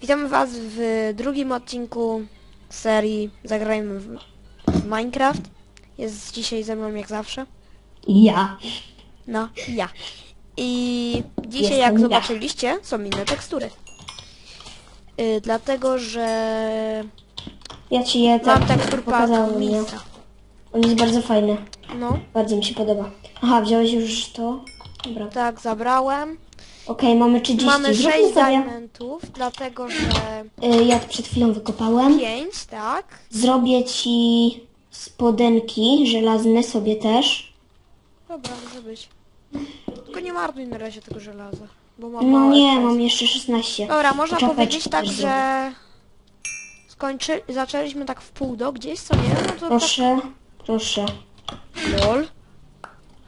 Witamy Was w drugim odcinku serii Zagrajmy w, Minecraft. Jest dzisiaj ze mną jak zawsze. Ja. No, ja. I dzisiaj Jestem jak ja. zobaczyliście są inne tekstury. Y, dlatego, że Ja ci je tak mam tekstur pokazałem, nie? miejsca. On jest bardzo fajny. No, Bardzo mi się podoba. Aha, wziąłeś już to? Dobra. tak, zabrałem. Okej, mamy 30. Mamy Zróbmy 6 sobie- diamentów, dlatego że Y, Ja przed chwilą wykopałem. 5, tak? Zrobię ci spodenki żelazne sobie też. Dobra, może być. Tylko nie marnuj na razie tego żelaza, bo mam No nie, FPS. mam jeszcze 16. Dobra, można Czapeczki powiedzieć tak, też że skończy... zaczęliśmy tak w pół do gdzieś, co nie? No to Proszę, proszę. tak... LOL.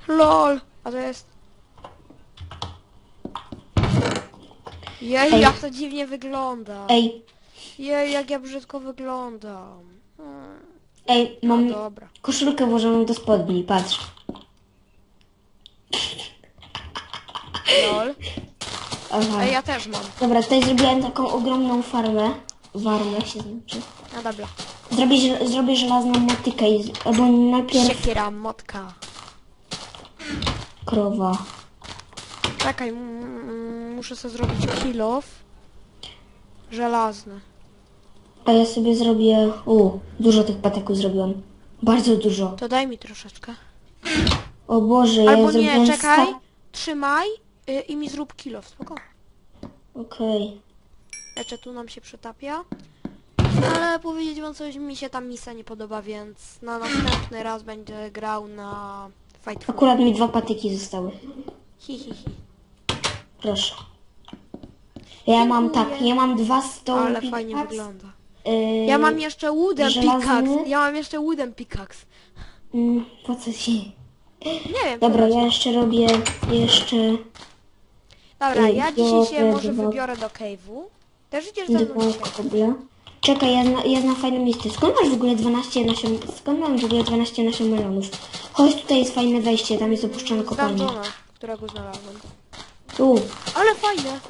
LOL. A to jest... Jej, Ej. jak to dziwnie wygląda. Ej, Jej, jak ja brzydko wyglądam. Ej, No mam dobra. koszulkę włożoną do spodni, patrz. LOL. Aha. Ej, ja też mam. Dobra, tutaj zrobiłem taką ogromną farmę. Warmę się znaczy. No dobra. Zrobię, żel- zrobię żelazną motykę, i z- albo najpierw Siekiera, motka. krowa. Czekaj, m- m- muszę sobie zrobić kill off. Żelazny. A ja sobie zrobię... U, dużo tych pateków zrobiłem. Bardzo dużo. To daj mi troszeczkę. O Boże, ja Albo zrobiłem... nie, czekaj. sta- Trzymaj y, i mi zrób kilo, spoko. Okej. Jeszcze tu nam się przytapia. Ale powiedzieć wam coś, mi się ta misja nie podoba, więc na następny raz będę grał na Fight Akurat mi dwa patyki zostały. Hi, hi, hi. Proszę. Ja mam tak, ja mam dwa stone Ale pickaxe, fajnie wygląda. y, Ja mam jeszcze wooden żelazny? pickaxe. Ja mam jeszcze wooden pickaxe. mm, Po co ci? Nie wiem. Dobra, ja jeszcze robię... Jeszcze... Dobra, y, ja dzisiaj się biorę może dwa- wybiorę do cave'u. Też idziesz ze mną Dwa dzisiaj. koble. Czekaj, ja, zna, ja znam fajne miejsce. Skąd masz w ogóle 12 nasion... Skąd mam w ogóle 12 nasion melonów? Chodź, tutaj jest fajne wejście, tam jest opuszczona kopalnia. dungeona, którego znalazłem. Tu. Ale fajne.